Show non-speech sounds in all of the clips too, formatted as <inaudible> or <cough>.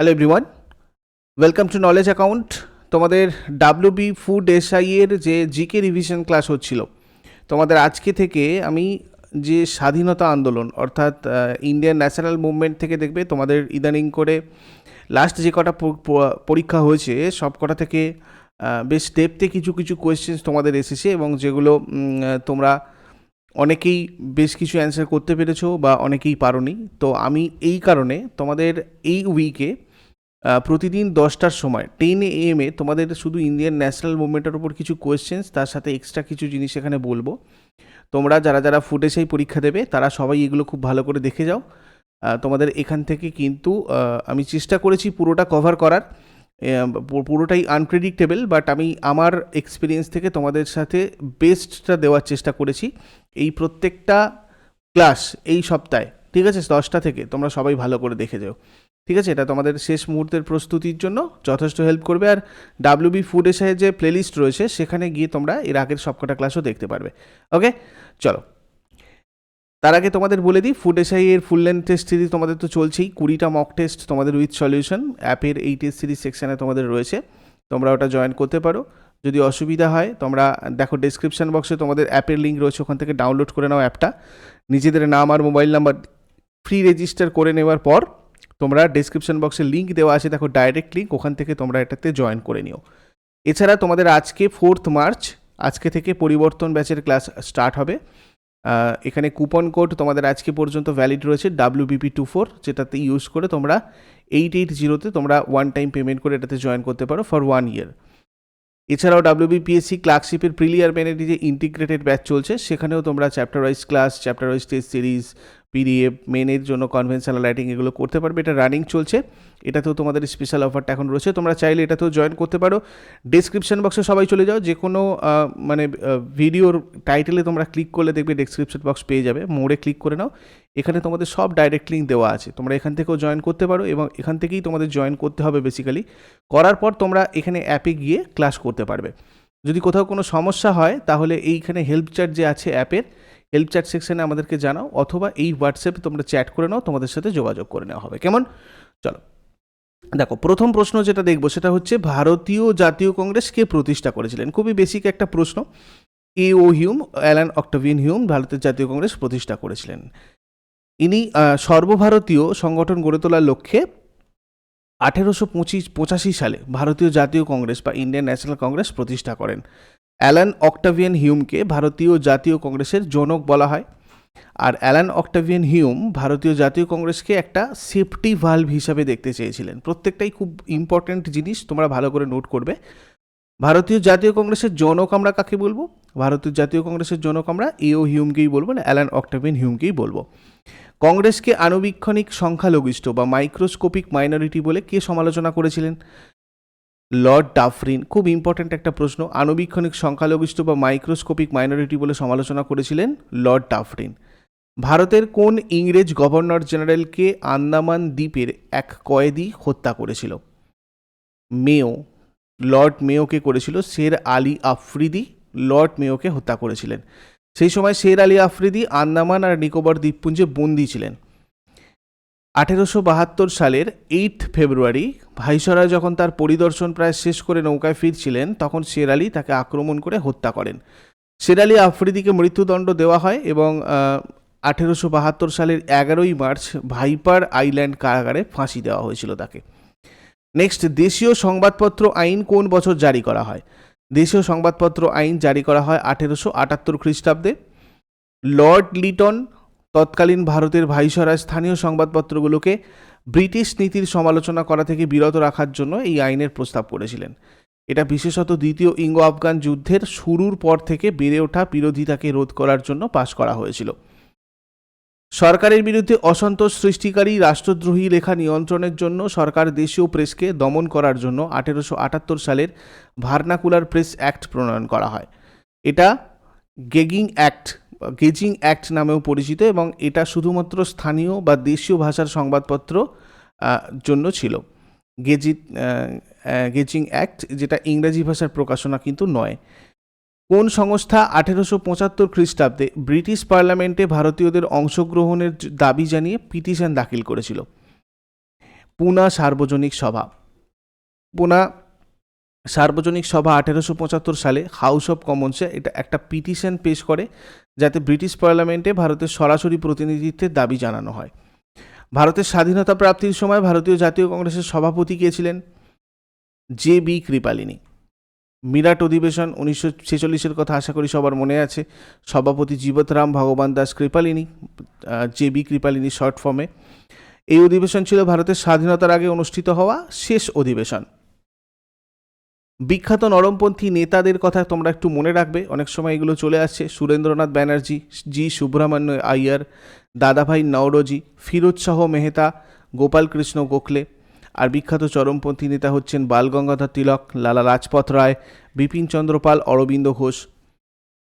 Hello everyone welcome to knowledge account তোমাদের W B food SI এর যে GK revision class হচ্ছিল, তোমাদের আজকে থেকে আমি যে স্বাধীনতা আন্দোলন, অর্থাৎ ইন্ডিয়ান ন্যাশনাল মুভমেন্ট থেকে দেখবে, তোমাদের ইদানিং করে লাস্ট যে কটা পরীক্ষা হয়েছে, সব কটা থেকে বেশ ডেপতে কিছু কিছু কোয়েশ্চেন্স তোমাদের এসেছে এবং যেগুলো তোমরা অনেকেই বেশ কিছু অ্যান্সার করতে পেরেছ বা অনেকেই পারোনি। তো আমি এই কারণে তোমাদের এই উইকে প্রতিদিন দশটার সময় টেন এম এ তোমাদের শুধু ইন্ডিয়ান ন্যাশনাল মুভমেন্টের উপর কিছু কোয়েশ্চেন্স তার সাথে এক্সট্রা কিছু জিনিস এখানে বলব। তোমরা যারা যারা ফুটেজেই পরীক্ষা দেবে, তারা সবাই এগুলো খুব ভালো করে দেখে যাও। তোমাদের এখান থেকে কিন্তু আমি চেষ্টা করেছি পুরোটা কভার করার। পুরোটাই আনপ্রেডিক্টেবল বাট আমি আমার এক্সপিরিয়েন্স থেকে তোমাদের সাথে বেস্টটা দেওয়ার চেষ্টা করেছি। এই প্রত্যেকটা ক্লাস এই সপ্তাহে, ঠিক আছে? দশটা থেকে তোমরা সবাই ভালো করে দেখে যাও। ঠিক আছে? এটা তোমাদের শেষ মুহূর্তের প্রস্তুতির জন্য যথেষ্ট হেল্প করবে। আর ডাব্লিউবি ফুড এসে যে প্লেলিস্ট রয়েছে, সেখানে গিয়ে তোমরা এর আগের সবকটা ক্লাসও দেখতে পারবে। ওকে চলো। তার আগে তোমাদের বলে দিই ফুড এসআই এর ফুল লেন্থ টেস্ট সিরিজ তোমাদের তো চলছেই। কুড়িটা মক টেস্ট তোমাদের উইথ সলিউশন অ্যাপের এই টেস্ট সিরিজ সেকশানে তোমাদের রয়েছে। তোমরা ওটা জয়েন করতে পারো। যদি অসুবিধা হয়, তোমরা দেখো ডেসক্রিপশন বক্সে তোমাদের অ্যাপের লিঙ্ক রয়েছে, ওখান থেকে ডাউনলোড করে নাও অ্যাপটা নিজেদের নাম আর মোবাইল নাম্বার ফ্রি রেজিস্টার করে নেওয়ার পর তোমরা ডেসক্রিপশন বক্সে লিঙ্ক দেওয়া আছে, দেখো ডাইরেক্ট লিঙ্ক ওখান থেকে তোমরা এটাতে জয়েন করে নিও। এছাড়া তোমাদের আজকে ফোর্থ মার্চ আজকে থেকে পরিবর্তন ব্যাচের ক্লাস স্টার্ট হবে। এখানে কুপন কোড তোমাদের আজকে পর্যন্ত ভ্যালিড রয়েছে ডাব্লিউ বিপি টু ফোর যেটাতে ইউজ করে তোমরা এইট এইট জিরোতে তোমরা ওয়ান টাইম পেমেন্ট করে এটাতে জয়েন করতে পারো ফর ওয়ান ইয়ার এছাড়াও ডাব্লিউবিপিএসসি ক্লার্কশিপের প্রিলিয়ার মেনের যে ইন্টিগ্রেটেড ব্যাচ চলছে, সেখানেও তোমরা chapter wise class chapter wise test series PDF, মেনের জন্য কনভেনশনাল রাইটিং এগুলো করতে পারবে। এটা রানিং চলছে। এটাতেও তোমাদের স্পেশাল অফারটা এখন রয়েছে। তোমরা চাইলে এটাতেও জয়েন করতে পারো। ডেসক্রিপশন বক্সে সবাই চলে যাও। যে কোনো মানে ভিডিওর টাইটেলে তোমরা ক্লিক করলে দেখবে ডেসক্রিপশন বক্স পেয়ে যাবে। মোড়ে ক্লিক করে নাও। এখানে তোমাদের সব ডাইরেক্ট লিঙ্ক দেওয়া আছে। তোমরা এখান থেকেও জয়েন করতে পারো এবং এখান থেকেই তোমাদের জয়েন করতে হবে বেসিক্যালি করার পর তোমরা এখানে অ্যাপে গিয়ে ক্লাস করতে পারবে। যদি কোথাও কোনো সমস্যা হয়, তাহলে এইখানে হেল্প চ্যাট যে আছে অ্যাপের হেল্প চ্যাট সেকশনে আমাদেরকে জানাও অথবা এই হোয়াটসঅ্যাপে তোমরা চ্যাট করে নাও, তোমাদের সাথে যোগাযোগ করে নেওয়া হবে। কেমন? চলো। দেখো, প্রথম প্রশ্ন যেটা দেখব সেটা হচ্ছে, ভারতীয় জাতীয় কংগ্রেস কে প্রতিষ্ঠা করেছিলেন? খুবই বেসিক একটা প্রশ্ন। A O Hume, Allan Octavian Hume ভারতের জাতীয় কংগ্রেস প্রতিষ্ঠা করেছিলেন। ইনি সর্বভারতীয় সংগঠন গড়ে তোলার লক্ষ্যে আঠেরোশো পঁচিশ, পঁচাশি সালে ভারতীয় জাতীয় কংগ্রেস বা ইন্ডিয়ান ন্যাশনাল কংগ্রেস প্রতিষ্ঠা করেন। অ্যালান অক্টাভিয়ান হিউমকে ভারতীয় জাতীয় কংগ্রেসের জনক বলা হয়। আর অ্যালান অক্টাভিয়ান হিউম ভারতীয় জাতীয় কংগ্রেসকে একটা সেফটি ভালভ হিসাবে দেখতে চেয়েছিলেন। প্রত্যেকটাই খুব ইম্পর্ট্যান্ট জিনিস, তোমরা ভালো করে নোট করবে। ভারতীয় জাতীয় কংগ্রেসের জনক আমরা কাকে বলব? ভারতীয় জাতীয় কংগ্রেসের জনক আমরা এও হিউমকেই বলব না, অ্যালান অক্টাভিয়ান হিউমকেই বলব। কংগ্রেসকে আণুবীক্ষণিক সংখ্যালঘিষ্ঠ বা মাইক্রোস্কোপিক মাইনরিটি বলে কে সমালোচনা করেছিলেন? লর্ড ডাফরিন, খুব ইম্পর্ট্যান্ট একটা প্রশ্ন। আণুবীক্ষণিক সংখ্যালঘিষ্ঠ বা মাইক্রোস্কোপিক মাইনরিটি বলে সমালোচনা করেছিলেন লর্ড ডাফরিন। ভারতের কোন ইংরেজ গভর্নর জেনারেলকে আন্দামান দ্বীপের এক কয়েদি হত্যা করেছিল? মেও লর্ড মেয়োকে করেছিল। শের আলী আফ্রিদি, লর্ড মেয়োকে হত্যা করেছিলেন। সেই সময় শের আলী আফ্রিদি আন্দামান আর নিকোবর দ্বীপপুঞ্জে বন্দী ছিলেন। আঠেরোশো বাহাত্তর সালের এইট ফেব্রুয়ারি ভাইসরয় যখন তার পরিদর্শন প্রায় শেষ করে নৌকায় ফিরছিলেন, তখন শের আলী তাকে আক্রমণ করে হত্যা করেন। শের আলী আফ্রিদিকে মৃত্যুদণ্ড দেওয়া হয় এবং আঠেরোশো বাহাত্তর সালের এগারোই মার্চ ভাইপার আইল্যান্ড কারাগারে ফাঁসি দেওয়া হয়েছিল তাকে। নেক্সট, দেশীয় সংবাদপত্র আইন কোন বছর জারি করা হয়? দেশীয় সংবাদপত্র আইন জারি করা হয় আঠেরোশো আটাত্তর খ্রিস্টাব্দে। লর্ড লিটন তৎকালীন ভারতের ভাইসরায় স্থানীয় সংবাদপত্রগুলোকে ব্রিটিশ নীতির সমালোচনা করা থেকে বিরত রাখার জন্য এই আইনের প্রস্তাব করেছিলেন। এটা বিশেষত দ্বিতীয় ইঙ্গো আফগান যুদ্ধের শুরুর পর থেকে বেড়ে ওঠা বিরোধিতাকে রোধ করার জন্য পাশ করা হয়েছিল। সরকারের বিরুদ্ধে অসন্তোষ সৃষ্টিকারী রাষ্ট্রদ্রোহী লেখা নিয়ন্ত্রণের জন্য সরকার দেশীয় প্রেসকে দমন করার জন্য আঠেরোশো আটাত্তর সালের ভার্নাকুলার প্রেস অ্যাক্ট প্রণয়ন করা হয়। এটা গেগিং অ্যাক্ট গেজিং অ্যাক্ট নামেও পরিচিত এবং এটা শুধুমাত্র স্থানীয় বা দেশীয় ভাষার সংবাদপত্র জন্য ছিল। গেজি গেজিং অ্যাক্ট, যেটা ইংরেজি ভাষার প্রকাশনা কিন্তু নয়। কোন সংস্থা আঠেরোশো পঁচাত্তর খ্রিস্টাব্দে ব্রিটিশ পার্লামেন্টে ভারতীয়দের অংশগ্রহণের দাবি জানিয়ে পিটিশন দাখিল করেছিল। পুনা সার্বজনিক সভা। পুনা সার্বজনিক সভা আঠেরোশো পঁচাত্তর সালে হাউস অফ কমন্সে এটা একটা পিটিশন পেশ করে। যাতে ব্রিটিশ পার্লামেন্টে ভারতের সরাসরি প্রতিনিধিত্বের দাবি জানানো হয়। ভারতের স্বাধীনতা প্রাপ্তির সময় ভারতীয় জাতীয় কংগ্রেসের সভাপতি কে ছিলেন? J B Kripalani. মিরাট অধিবেশন উনিশশো ছেচল্লিশের কথা আশা করি সবার মনে আছে। সভাপতি Jivatram Bhagwan Das Kripalani J B Kripalani short ফর্মে। এই অধিবেশন ছিল ভারতের স্বাধীনতার আগে অনুষ্ঠিত হওয়া শেষ অধিবেশন। বিখ্যাত নরমপন্থী নেতাদের কথা তোমরা একটু মনে রাখবে। অনেক সময় এগুলো চলে আসছে। সুরেন্দ্রনাথ ব্যানার্জি, জি সুব্রহ্মণ্য আইয়ার, দাদাভাই নওরোজি, ফিরোজ শাহ মেহতা গোপালকৃষ্ণ গোখলে আর বিখ্যাত চরমপন্থী নেতা হচ্ছেন বালগঙ্গাধর তিলক, লালা লাজপত রায়, বিপিন চন্দ্রপাল অরবিন্দ ঘোষ।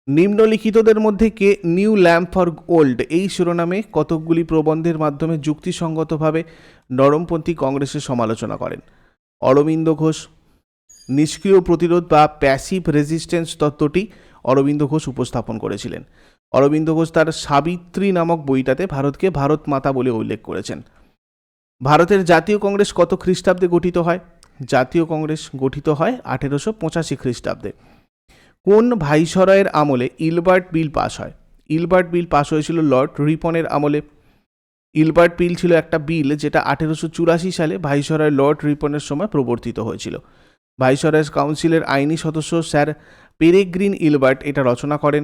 নিম্নলিখিতদের মধ্যে কে? New lamp for old. এই শিরোনামে কতকগুলি প্রবন্ধের মাধ্যমে যুক্তিসঙ্গতভাবে নরমপন্থী কংগ্রেসের সমালোচনা করেন। অরবিন্দ ঘোষ নিষ্ক্রিয় প্রতিরোধ বা প্যাসিভ রেজিস্ট্যান্স তত্ত্বটি অরবিন্দ ঘোষ উপস্থাপন করেছিলেন। অরবিন্দ ঘোষ তার সাবিত্রী নামক বইটাতে ভারতকে ভারত মাতা বলে উল্লেখ করেছেন। ভারতের জাতীয় কংগ্রেস কত খ্রিস্টাব্দে গঠিত হয়? জাতীয় কংগ্রেস গঠিত হয় আঠেরোশো পঁচাশি খ্রিস্টাব্দে। কোন ভাইসরয়ের আমলে ইলবার্ট বিল পাস হয়? ইলবার্ট বিল পাস হয়েছিল লর্ড রিপনের আমলে। ইলবার্ট বিল ছিল একটা বিল যেটা আঠেরোশো চুরাশি সালে ভাইসরয় লর্ড রিপনের সময় প্রবর্তিত হয়েছিল। ভাইসরয়েস কাউন্সিলের আইনি সদস্য স্যার পেরেগ্রিন ইলবার্ট এটা রচনা করেন।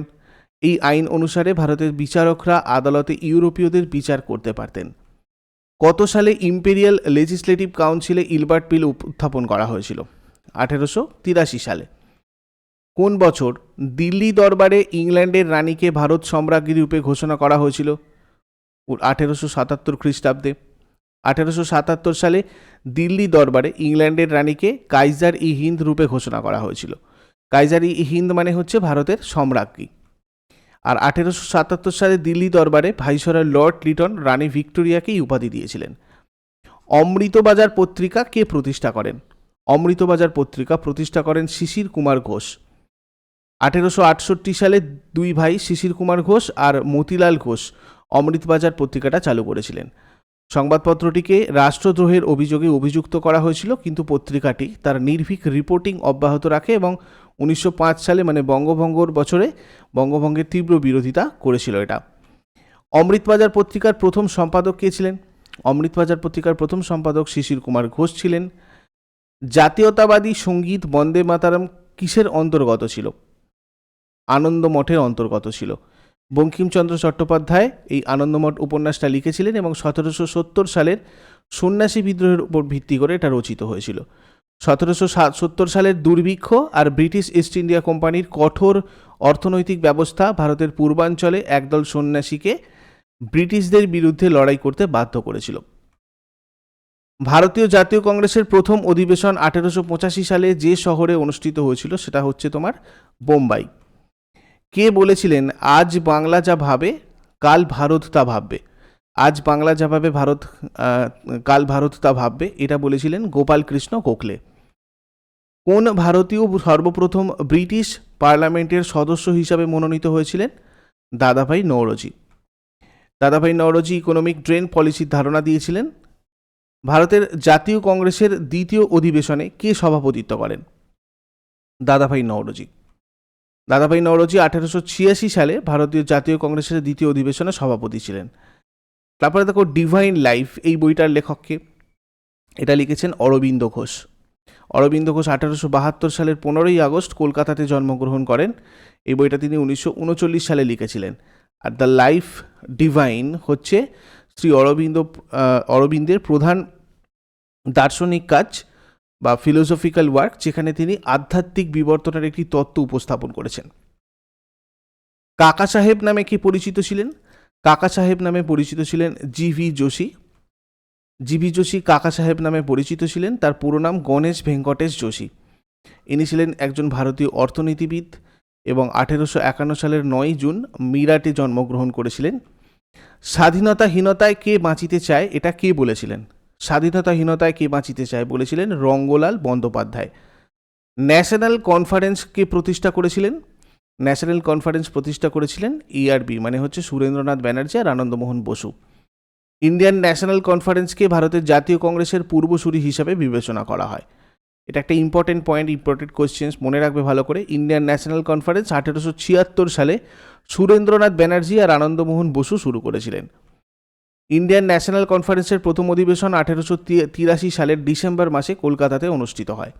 এই আইন অনুসারে ভারতের বিচারকরা আদালতে ইউরোপীয়দের বিচার করতে পারতেন। কত সালে ইম্পেরিয়াল লেজিসলেটিভ কাউন্সিলে ইলবার্ট বিল উত্থাপন করা হয়েছিল, আঠেরোশো তিরাশি সালে। কোন বছর দিল্লি দরবারে ইংল্যান্ডের রানীকে ভারত সম্রাজ্ঞী রূপে ঘোষণা করা হয়েছিল? আঠেরোশো সাতাত্তর খ্রিস্টাব্দে। আঠেরোশো সাতাত্তর সালে দিল্লি দরবারে ইংল্যান্ডের রানীকে কাইজার ই হিন্দ রূপে ঘোষণা করা হয়েছিল। কাইজার ই হিন্দ মানে হচ্ছে ভারতের সম্রাজ্ঞী। আর আঠেরোশো সাতাত্তর সালে দিল্লি দরবারে ভাইসরয় লর্ড লিটন রানী ভিক্টোরিয়াকে এই উপাধি দিয়েছিলেন। অমৃতবাজার পত্রিকা কে প্রতিষ্ঠা করেন? অমৃতবাজার পত্রিকা প্রতিষ্ঠা করেন শিশির কুমার ঘোষ। আঠেরোশো আটষট্টি সালে দুই ভাই শিশির কুমার ঘোষ আর মতিলাল ঘোষ অমৃতবাজার পত্রিকাটা চালু করেছিলেন। সংবাদপত্রটিকে রাষ্ট্রদ্রোহের অভিযোগে অভিযুক্ত করা হয়েছিল, কিন্তু পত্রিকাটি তার নির্ভীক রিপোর্টিং অব্যাহত রাখে এবং উনিশশো পাঁচ সালে মানে বঙ্গভঙ্গর বছরে বঙ্গভঙ্গের তীব্র বিরোধিতা করেছিল এটা। অমৃতবাজার পত্রিকার প্রথম সম্পাদক কে ছিলেন? অমৃতবাজার পত্রিকার প্রথম সম্পাদক শিশির কুমার ঘোষ ছিলেন। জাতীয়তাবাদী সংগীত বন্দে মাতারাম কিসের অন্তর্গত ছিল? আনন্দ মঠের অন্তর্গত ছিল। বঙ্কিমচন্দ্র চট্টোপাধ্যায় এই আনন্দমঠ উপন্যাসটা লিখেছিলেন এবং সতেরোশো সত্তর সালের সন্ন্যাসী বিদ্রোহের উপর ভিত্তি করে এটা রচিত হয়েছিল। সতেরোশো সত্তর সালের দুর্ভিক্ষ আর ব্রিটিশ ইস্ট ইন্ডিয়া কোম্পানির কঠোর অর্থনৈতিক ব্যবস্থা ভারতের পূর্বাঞ্চলে একদল সন্ন্যাসীকে ব্রিটিশদের বিরুদ্ধে লড়াই করতে বাধ্য করেছিল। ভারতীয় জাতীয় কংগ্রেসের প্রথম অধিবেশন আঠেরোশো পঁচাশি সালে যে শহরে অনুষ্ঠিত হয়েছিল সেটা হচ্ছে তোমার বোম্বাই। কে বলেছিলেন, আজ বাংলা যা ভাবে, কাল ভারত তা ভাববে আজ বাংলা যা ভাবে, ভারত কাল ভারত তা ভাববে, এটা বলেছিলেন গোপাল কৃষ্ণ গোখলে কোন ভারতীয় সর্বপ্রথম ব্রিটিশ পার্লামেন্টের সদস্য হিসাবে মনোনীত হয়েছিলেন? দাদাভাই নওরোজি। দাদাভাই নওরোজি ইকোনমিক ড্রেন পলিসির ধারণা দিয়েছিলেন। ভারতের জাতীয় কংগ্রেসের দ্বিতীয় অধিবেশনে কে সভাপতিত্ব করেন? দাদাভাই নওরোজি। দাদাভাই নওরোজি আঠেরোশো ছিয়াশি সালে ভারতীয় জাতীয় কংগ্রেসের দ্বিতীয় অধিবেশনে সভাপতি ছিলেন। তারপরে দেখো ডিভাইন লাইফ এই বইটার লেখককে এটা লিখেছেন অরবিন্দ ঘোষ। অরবিন্দ ঘোষ আঠারোশো বাহাত্তর সালের পনেরোই আগস্ট কলকাতাতে জন্মগ্রহণ করেন। এই বইটা তিনি উনিশশো উনচল্লিশ সালে লিখেছিলেন। আর দ্য লাইফ ডিভাইন হচ্ছে শ্রী অরবিন্দ অরবিন্দের প্রধান দার্শনিক কাজ বা ফিলোসফিক্যাল ওয়ার্ক যেখানে তিনি আধ্যাত্মিক বিবর্তনের একটি তত্ত্ব উপস্থাপন করেছেন। কাকা সাহেব নামে কি পরিচিত ছিলেন? কাকা সাহেব নামে পরিচিত ছিলেন G V Joshi. G V Joshi Kaka Saheb নামে পরিচিত ছিলেন, তার পুরো নাম গণেশ ভেঙ্কটেশ যোশী। ইনি ছিলেন একজন ভারতীয় অর্থনীতিবিদ এবং আঠেরোশো একান্ন সালের নয় জুন মিরাটে জন্মগ্রহণ করেছিলেন। স্বাধীনতাহীনতায় কে বাঁচিতে চায়, এটা কে বলেছিলেন? স্বাধীনতাহীনতায় কে বাঁচিতে চায় বলেছিলেন রঙ্গলাল বন্দ্যোপাধ্যায়। ন্যাশনাল কনফারেন্স কে প্রতিষ্ঠা করেছিলেন? ন্যাশনাল কনফারেন্স প্রতিষ্ঠা করেছিলেন ইআরবি মানে হচ্ছে সুরেন্দ্রনাথ ব্যানার্জি আর আনন্দমোহন বসু। ইন্ডিয়ান ন্যাশনাল কনফারেন্সকে ভারতের জাতীয় কংগ্রেসের পূর্বসূরি হিসাবে বিবেচনা করা হয়। এটা একটা ইম্পর্টেন্ট পয়েন্ট ইম্পর্টেন্ট কোয়েশ্চেন্স মনে রাখবে ভালো করে। ইন্ডিয়ান ন্যাশনাল কনফারেন্স আঠেরোশো ছিয়াত্তর সালে সুরেন্দ্রনাথ ব্যানার্জি আর আনন্দমোহন বসু শুরু করেছিলেন। ইন্ডিয়ান ন্যাশনাল কনফারেন্সের প্রথম অধিবেশন আঠেরোশো তিরাশি সালের ডিসেম্বর মাসে কলকাতাতে অনুষ্ঠিত হয়।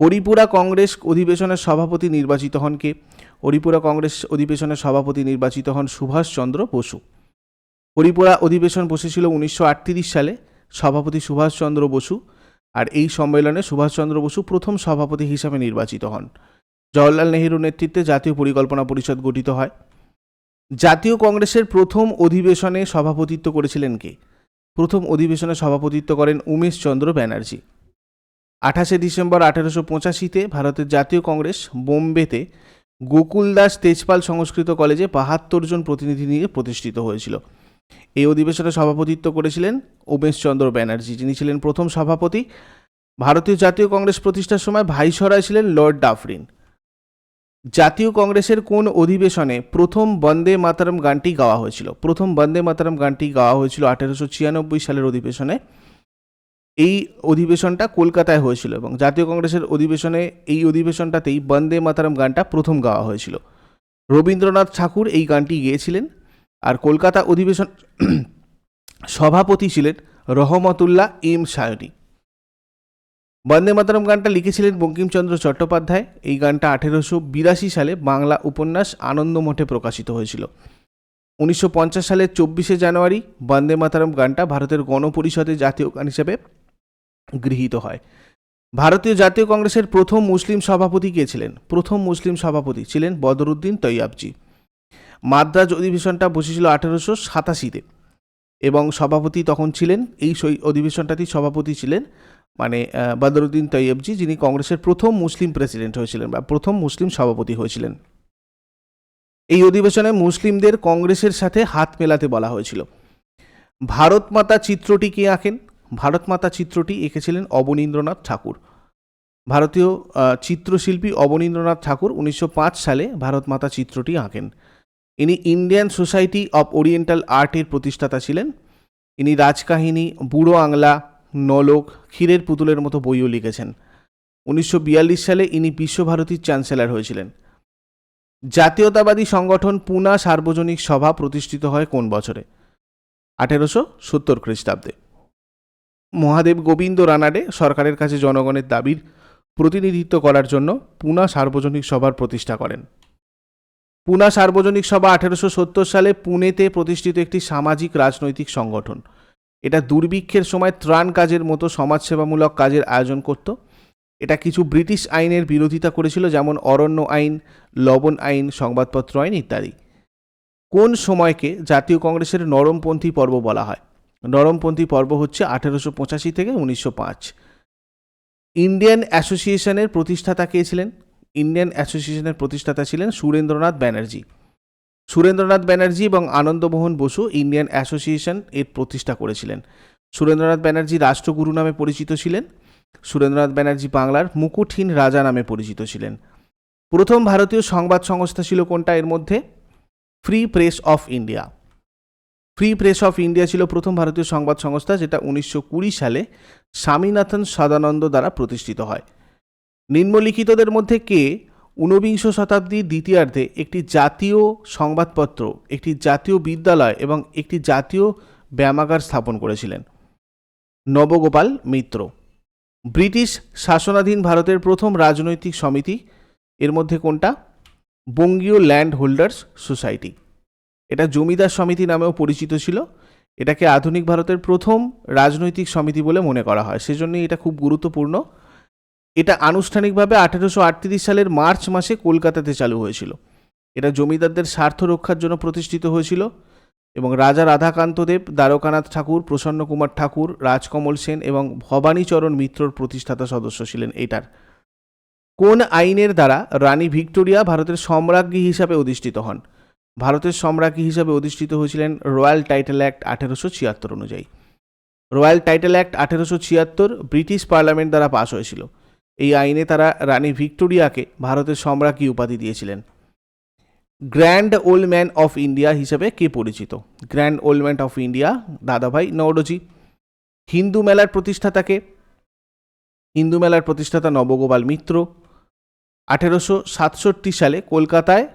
হরিপুরা কংগ্রেস অধিবেশনের সভাপতি নির্বাচিত হন কে? হরিপুরা কংগ্রেস অধিবেশনের সভাপতি নির্বাচিত হন সুভাষচন্দ্র বসু। হরিপুরা অধিবেশন বসেছিল উনিশশো আটত্রিশ সালে, সভাপতি সুভাষচন্দ্র বসু আর এই সম্মেলনে সুভাষচন্দ্র বসু প্রথম সভাপতি হিসাবে নির্বাচিত হন। জওয়াহরলাল নেহেরুর নেতৃত্বে জাতীয় পরিকল্পনা পরিষদ গঠিত হয়। জাতীয় কংগ্রেসের প্রথম অধিবেশনে সভাপতিত্ব করেছিলেন কে? প্রথম অধিবেশনে সভাপতিত্ব করেন উমেশচন্দ্র ব্যানার্জি। আঠাশে ডিসেম্বর আঠেরোশো পঁচাশিতে ভারতের জাতীয় কংগ্রেস বোম্বেতে গোকুলদাস তেজপাল সংস্কৃত কলেজে বাহাত্তর জন প্রতিনিধি নিয়ে প্রতিষ্ঠিত হয়েছিল। এই অধিবেশনে সভাপতিত্ব করেছিলেন উমেশচন্দ্র ব্যানার্জি, যিনি ছিলেন প্রথম সভাপতি। ভারতীয় জাতীয় কংগ্রেস প্রতিষ্ঠার সময় ভাইসরয় ছিলেন লর্ড ডাফরিন। জাতীয় কংগ্রেসের কোন অধিবেশনে প্রথম বন্দে মাতারম গানটি গাওয়া হয়েছিল? প্রথম বন্দে মাতারম গানটি গাওয়া হয়েছিল আঠেরোশো ছিয়ানব্বই সালের অধিবেশনে। এই অধিবেশনটা কলকাতায় হয়েছিল এবং জাতীয় কংগ্রেসের অধিবেশনে, এই অধিবেশনটাতেই বন্দে মাতারম গানটা প্রথম গাওয়া হয়েছিল। রবীন্দ্রনাথ ঠাকুর এই গানটি গেয়েছিলেন আর কলকাতা অধিবেশন <clears throat> সভাপতি ছিলেন রহমতুল্লাহ এম সায়নী। বন্দে মাতরম গানটা লিখেছিলেন বঙ্কিমচন্দ্র চট্টোপাধ্যায়। এই গানটা আঠেরোশো বিরাশি সালে বাংলা উপন্যাস আনন্দমঠে প্রকাশিত হয়েছিল। উনিশশো পঞ্চাশ সালের চব্বিশে জানুয়ারি বন্দে মাতরম গানটা ভারতের গণপরিষদে জাতীয় গান হিসেবে গৃহীত হয়। ভারতীয় জাতীয় কংগ্রেসের প্রথম মুসলিম সভাপতি কে ছিলেন? প্রথম মুসলিম সভাপতি ছিলেন বদরুদ্দিন তৈয়াবজি। মাদ্রাজ অধিবেশনটা বসেছিল আঠেরোশো সাতাশিতে এবং সভাপতি তখন ছিলেন, এই অধিবেশনটাতেই সভাপতি ছিলেন মানে বদরুদ্দিন তৈয়বজি যিনি কংগ্রেসের প্রথম মুসলিম প্রেসিডেন্ট হয়েছিলেন বা প্রথম মুসলিম সভাপতি হয়েছিলেন। এই অধিবেশনে মুসলিমদের কংগ্রেসের সাথে হাত মেলাতে বলা হয়েছিল। ভারত মাতা চিত্রটি কে আঁকেন? ভারত মাতা চিত্রটি এঁকেছিলেন অবনীন্দ্রনাথ ঠাকুর। ভারতীয় চিত্রশিল্পী অবনীন্দ্রনাথ ঠাকুর উনিশশো পাঁচ সালে ভারত মাতা চিত্রটি আঁকেন। ইনি ইন্ডিয়ান সোসাইটি অফ ওরিয়েন্টাল আর্টের প্রতিষ্ঠাতা ছিলেন। ইনি রাজকাহিনী, বুড়ো আংলা নলক ক্ষীরের পুতুলের মতো বইও লিখেছেন। উনিশশো বিয়াল্লিশ সালে ইনি বিশ্বভারতীর চ্যান্সেলর হয়েছিলেন। জাতীয়তাবাদী সংগঠন পুনা সার্বজনিক সভা প্রতিষ্ঠিত হয় কোন বছরে? আঠেরোশো সত্তর খ্রিস্টাব্দে। মহাদেব গোবিন্দ রানাডে সরকারের কাছে জনগণের দাবির প্রতিনিধিত্ব করার জন্য পুনা সার্বজনিক সভার প্রতিষ্ঠা করেন। পুনা সার্বজনিক সভা আঠেরোশো সত্তর সালে পুনেতে প্রতিষ্ঠিত একটি সামাজিক রাজনৈতিক সংগঠন। এটা দুর্ভিক্ষের সময় ত্রাণ কাজের মতো সমাজসেবামূলক কাজের আয়োজন করত। এটা কিছু ব্রিটিশ আইনের বিরোধিতা করেছিল, যেমন অরণ্য আইন, লবণ আইন, সংবাদপত্র আইন ইত্যাদি। কোন সময়কে জাতীয় কংগ্রেসের নরমপন্থী পর্ব বলা হয়? নরমপন্থী পর্ব হচ্ছে আঠেরোশো পঁচাশি থেকে উনিশশো পাঁচ। ইন্ডিয়ান অ্যাসোসিয়েশনের প্রতিষ্ঠাতা কে ছিলেন? ইন্ডিয়ান অ্যাসোসিয়েশনের প্রতিষ্ঠাতা ছিলেন সুরেন্দ্রনাথ ব্যানার্জি। সুরেন্দ্রনাথ ব্যানার্জি এবং আনন্দমোহন বসু ইন্ডিয়ান অ্যাসোসিয়েশন এর প্রতিষ্ঠা করেছিলেন। সুরেন্দ্রনাথ ব্যানার্জি রাষ্ট্রগুরু নামে পরিচিত ছিলেন। সুরেন্দ্রনাথ ব্যানার্জি বাংলার মুকুটহীন রাজা নামে পরিচিত ছিলেন। প্রথম ভারতীয় সংবাদ সংস্থা ছিল কোনটা এর মধ্যে? Free press of India. Free press of India ছিল প্রথম ভারতীয় সংবাদ সংস্থা যেটা উনিশশো কুড়ি সালে স্বামীনাথন সদানন্দ দ্বারা প্রতিষ্ঠিত হয়। নিম্নলিখিতদের মধ্যে কে ঊনবিংশ শতাব্দীর দ্বিতীয়ার্ধে একটি জাতীয় সংবাদপত্র, একটি জাতীয় বিদ্যালয় এবং একটি জাতীয় ব্যায়ামাগার স্থাপন করেছিলেন। নবগোপাল মিত্র। ব্রিটিশ শাসনাধীন ভারতের প্রথম রাজনৈতিক সমিতি। এর মধ্যে কোনটা? বঙ্গীয় ল্যান্ড হোল্ডার্স সোসাইটি। এটা জমিদার সমিতি নামেও পরিচিত ছিল। এটাকে আধুনিক ভারতের প্রথম রাজনৈতিক সমিতি বলে মনে করা হয়। সেজন্যই এটা খুব গুরুত্বপূর্ণ। এটা আনুষ্ঠানিকভাবে আঠেরোশো আটত্রিশ সালের মার্চ মাসে কলকাতাতে চালু হয়েছিল। এটা জমিদারদের স্বার্থ রক্ষার জন্য প্রতিষ্ঠিত হয়েছিল এবং রাজা রাধাকান্তদেব দ্বারকানাথ ঠাকুর, প্রসন্ন কুমার ঠাকুর, রাজকমল সেন এবং ভবানীচরণ মিত্রর প্রতিষ্ঠাতা সদস্য ছিলেন এটার। কোন আইনের দ্বারা রানী ভিক্টোরিয়া ভারতের সম্রাজ্ঞী হিসাবে অধিষ্ঠিত হন? ভারতের সম্রাজ্ঞী হিসাবে অধিষ্ঠিত হয়েছিলেন রয়্যাল টাইটেল অ্যাক্ট আঠেরোশো ছিয়াত্তর অনুযায়ী। রয়্যাল টাইটেল অ্যাক্ট আঠেরোশো ছিয়াত্তর ব্রিটিশ পার্লামেন্ট দ্বারা পাশ হয়েছিল। এই আইনে তারা রানী ভিক্টোরিয়াকে ভারতের সম্রাজ্ঞী উপাধি দিয়েছিলেন। Grand old man of India হিসেবে কে পরিচিত? Grand old man of India, Dadabhai Naoroji. Hindu মেলার প্রতিষ্ঠাতাকে হিন্দু মেলার প্রতিষ্ঠাতা নবগোপাল মিত্র। আঠেরোশো সাতষট্টি সালে কলকাতায়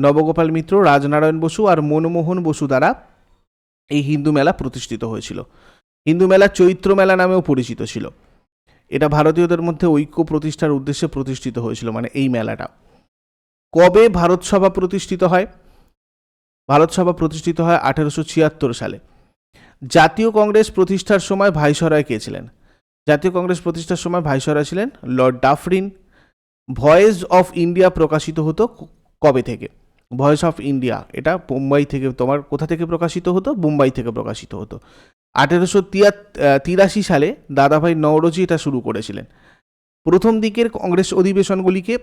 নবগোপাল মিত্র, রাজনারায়ণ বসু আর মনমোহন বসু দ্বারা এই হিন্দু মেলা প্রতিষ্ঠিত হয়েছিল। হিন্দু মেলা চৈত্র মেলা নামেও পরিচিত ছিল। এটা ভারতীয়দের মধ্যে ঐক্য প্রতিষ্ঠার উদ্দেশ্যে প্রতিষ্ঠিত হয়েছিল মানে এই মেলাটা। কবে ভারত সভা প্রতিষ্ঠিত হয়? ভারত সভা প্রতিষ্ঠিত হয় আঠেরোশো ছিয়াত্তর সালে। জাতীয় কংগ্রেস প্রতিষ্ঠার সময় ভাইসরয় কে ছিলেন? জাতীয় কংগ্রেস প্রতিষ্ঠার সময় ভাইসরয় ছিলেন lord Dufferin. Voice of India প্রকাশিত হতো কবে থেকে? ভয়েস অফ ইন্ডিয়া, এটা মুম্বাই থেকে, তোমার কোথা থেকে প্রকাশিত হতো? মুম্বাই থেকে প্রকাশিত হতো। আঠেরোশো তিরাশি সালে দাদাভাই নওরোজি এটা শুরু করেছিলেন। প্রথম দিকের কংগ্রেস অধিবেশনগুলিকে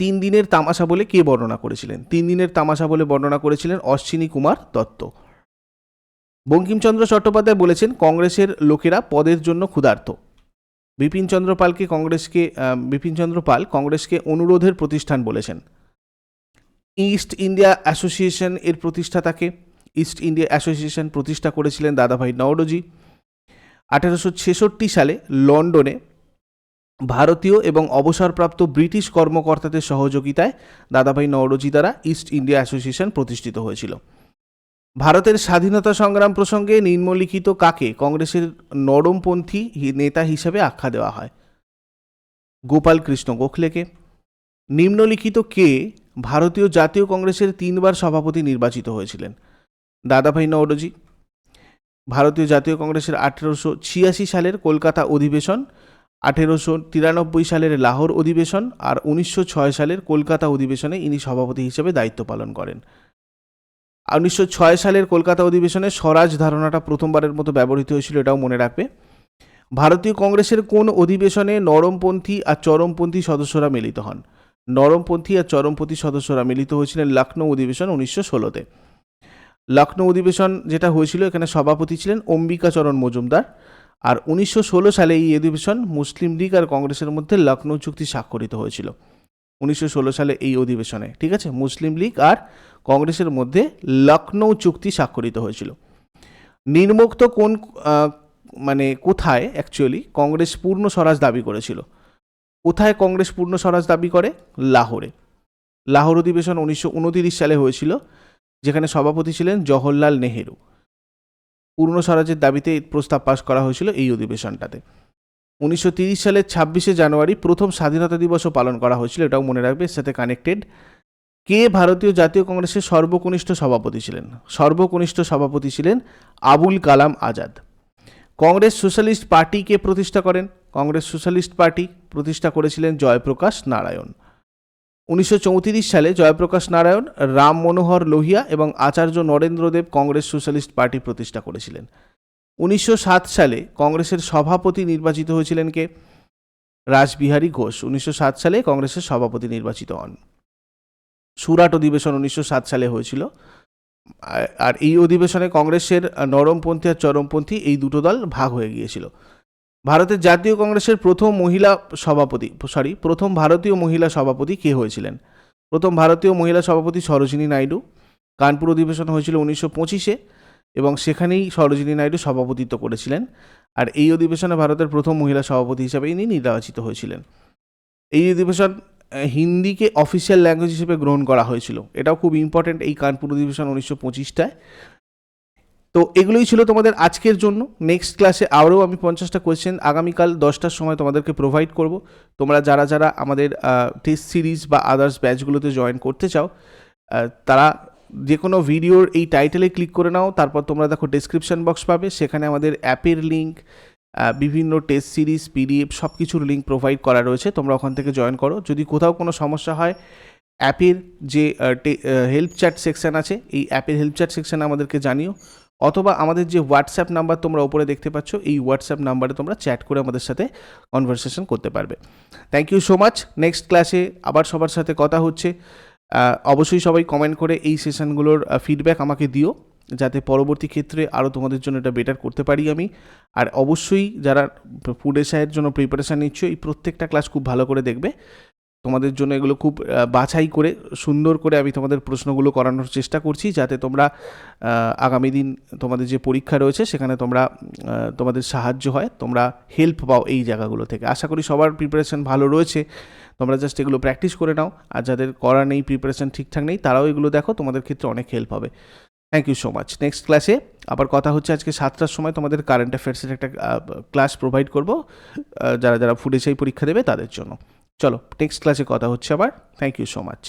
তিন দিনের তামাশা বলে কে বর্ণনা করেছিলেন? তিন দিনের তামাশা বলে বর্ণনা করেছিলেন অশ্বিনী কুমার দত্ত। বঙ্কিমচন্দ্র চট্টোপাধ্যায় বলেছেন, কংগ্রেসের লোকেরা পদের জন্য ক্ষুধার্ত। বিপিনচন্দ্র পালকে কংগ্রেসকে বিপিনচন্দ্র পাল কংগ্রেসকে অনুরোধের প্রতিষ্ঠান বলেছেন। ইস্ট ইন্ডিয়া অ্যাসোসিয়েশন এর প্রতিষ্ঠাতাকে ইস্ট ইন্ডিয়া অ্যাসোসিয়েশন প্রতিষ্ঠা করেছিলেন দাদাভাই নওরোজি। আঠেরোশো ছেষট্টি সালে লন্ডনে ভারতীয় এবং অবসরপ্রাপ্ত ব্রিটিশ কর্মকর্তাদের সহযোগিতায় দাদাভাই নওরোজি দ্বারা ইস্ট ইন্ডিয়া অ্যাসোসিয়েশন প্রতিষ্ঠিত হয়েছিল। ভারতের স্বাধীনতা সংগ্রাম প্রসঙ্গে নিম্নলিখিত কাকে কংগ্রেসের নরমপন্থী নেতা হিসেবে আখ্যা দেওয়া হয়? গোপাল কৃষ্ণ গোখলেকে। নিম্নলিখিত কে ভারতীয় জাতীয় কংগ্রেসের তিনবার সভাপতি নির্বাচিত হয়েছিলেন? দাদাভাই নওরোজি, ভারতীয় জাতীয় কংগ্রেসের আঠেরোশো ছিয়াশি সালের কলকাতা অধিবেশন, আঠেরোশো তিরানব্বই সালের লাহোর অধিবেশন আর উনিশশো ছয় সালের কলকাতা অধিবেশনে ইনি সভাপতি হিসেবে দায়িত্ব পালন করেন। উনিশশো ছয় সালের কলকাতা অধিবেশনে স্বরাজ ধারণাটা প্রথমবারের মতো ব্যবহৃত হয়েছিল, এটাও মনে রাখবে। ভারতীয় কংগ্রেসের কোন অধিবেশনে নরমপন্থী আর চরমপন্থী সদস্যরা মিলিত হন? নরমপন্থী আর চরমপন্থী সদস্যরা মিলিত হয়েছিলেন লখনৌ অধিবেশন উনিশশো ষোলোতে। লখনৌ অধিবেশন যেটা হয়েছিল, এখানে সভাপতি ছিলেন অম্বিকাচরণ মজুমদার। আর উনিশশো ষোলো সালে এই অধিবেশন মুসলিম লীগ আর কংগ্রেসের মধ্যে লখনৌ চুক্তি স্বাক্ষরিত হয়েছিল, উনিশশো ষোলো সালে এই অধিবেশনে, ঠিক আছে? মুসলিম লীগ আর কংগ্রেসের মধ্যে লখনৌ চুক্তি স্বাক্ষরিত হয়েছিল। নির্মুক্ত কোন মানে কোথায় অ্যাকচুয়ালি কংগ্রেস পূর্ণ স্বরাজ দাবি করেছিল? কোথায় কংগ্রেস পূর্ণ স্বরাজ দাবি করে? লাহোরে। লাহোর অধিবেশন উনিশশো সালে হয়েছিল। যেখানে সভাপতি ছিলেন জওহরলাল নেহেরু। পূর্ণ স্বরাজের দাবিতে প্রস্তাব পাশ করা হয়েছিল এই অধিবেশনটাতে। উনিশশো তিরিশ সালের ছাব্বিশে জানুয়ারি প্রথম স্বাধীনতা দিবসও পালন করা হয়েছিল, এটাও মনে রাখবে এর সাথে কানেক্টেড কে ভারতীয় জাতীয় কংগ্রেসের সর্বকনিষ্ঠ সভাপতি ছিলেন? সর্বকনিষ্ঠ সভাপতি ছিলেন আবুল কালাম আজাদ। কংগ্রেস সোশ্যালিস্ট পার্টিকে প্রতিষ্ঠা করেন? কংগ্রেস সোশ্যালিস্ট পার্টি প্রতিষ্ঠা করেছিলেন জয়প্রকাশ নারায়ণ। উনিশশো চৌত্রিশ সালে জয়প্রকাশ নারায়ণ, রাম মনোহর লোহিয়া এবং আচার্য নরেন্দ্রদেব কংগ্রেস সোশ্যালিস্ট পার্টি প্রতিষ্ঠা করেছিলেন। উনিশশো সাত সালে কংগ্রেসের সভাপতি নির্বাচিত হয়েছিলেন কে? রাসবিহারী ঘোষ। উনিশশো সাত সালে কংগ্রেসের সভাপতি নির্বাচিত হন। সুরাট অধিবেশন উনিশশো সাত সালে হয়েছিল। আর- আর এই অধিবেশনে কংগ্রেসের নরমপন্থী আর চরমপন্থী এই দুটো দল ভাগ হয়ে গিয়েছিল। ভারতের জাতীয় কংগ্রেসের প্রথম মহিলা সভাপতি সরি প্রথম ভারতীয় মহিলা সভাপতি কে হয়েছিলেন? প্রথম ভারতীয় মহিলা সভাপতি সরোজিনী নাইডু। কানপুর অধিবেশন হয়েছিল উনিশশো পঁচিশে এবং সেখানেই সরোজিনী নাইডু সভাপতিত্ব করেছিলেন। আর এই অধিবেশনে ভারতের প্রথম মহিলা সভাপতি হিসাবে ইনি নির্বাচিত হয়েছিলেন। এই অধিবেশন হিন্দিকে অফিসিয়াল ল্যাঙ্গুয়েজ হিসেবে গ্রহণ করা হয়েছিল। এটাও খুব ইম্পর্টেন্ট এই কানপুর অধিবেশন উনিশশো পঁচিশটায়। তো এগুলোই ছিল তোমাদের আজকের জন্য। নেক্সট ক্লাসে আরও আমি পঞ্চাশটা কোয়েশ্চেন আগামীকাল দশটার সময় তোমাদেরকে প্রোভাইড করব। তোমরা যারা যারা আমাদের টেস্ট সিরিজ বা আদার্স ব্যাচগুলোতে জয়েন করতে চাও তারা যে কোনো ভিডিওর এই টাইটেলে ক্লিক করে নাও। তারপর তোমরা দেখো ডেসক্রিপশন বক্স পাবে। সেখানে আমাদের অ্যাপের লিঙ্ক বিভিন্ন টেস্ট সিরিজ পিডিএফ সব কিছুর লিঙ্ক প্রোভাইড করা রয়েছে। তোমরা ওখান থেকে জয়েন করো। যদি কোথাও কোনো সমস্যা হয় অ্যাপের যে হেল্প চ্যাট সেকশন আছে, এই অ্যাপের হেল্প চ্যাট সেকশনে আমাদেরকে জানিও। অথবা আমাদের যে হোয়াটসঅ্যাপ নাম্বার তোমরা ওপরে দেখতে পাচ্ছ, এই হোয়াটসঅ্যাপ নাম্বারে তোমরা চ্যাট করে আমাদের সাথে কনভারসেশন করতে পারবে। Thank you so much next ক্লাসে আবার সবার সাথে কথা হচ্ছে। অবশ্যই সবাই কমেন্ট করে এই সেশনগুলোর ফিডব্যাক আমাকে দিও, যাতে পরবর্তী ক্ষেত্রে আরও তোমাদের জন্য এটা বেটার করতে পারি আমি। আর অবশ্যই যারা ফুড জন্য প্রিপারেশান নিচ্ছ, এই প্রত্যেকটা ক্লাস খুব ভালো করে দেখবে। তোমাদের জন্য এগুলো খুব বাছাই করে, সুন্দর করে আমি তোমাদের প্রশ্নগুলো করানোর চেষ্টা করছি যাতে তোমরা আগামী দিন তোমাদের যে পরীক্ষা রয়েছে সেখানে তোমরা তোমাদের সাহায্য হয়, তোমরা হেল্প পাও এই জায়গাগুলো থেকে। আশা করি সবার প্রিপারেশন ভালো রয়েছে। তোমরা জাস্ট এগুলো প্র্যাকটিস করে নাও। আর যাদের করা নেই প্রিপারেশন ঠিকঠাক নেই, তারাও এগুলো দেখো, তোমাদের ক্ষেত্রে অনেক হেল্প হবে। Thank you so much next ক্লাসে আবার কথা হচ্ছে আজকে সাতটার সময় তোমাদের কারেন্ট অ্যাফেয়ার্সের একটা ক্লাস প্রোভাইড করব যারা যারা ফুড এসআই পরীক্ষা দেবে তাদের জন্য। চলো নেক্সট ক্লাসে কথা হচ্ছে আবার। Thank you so much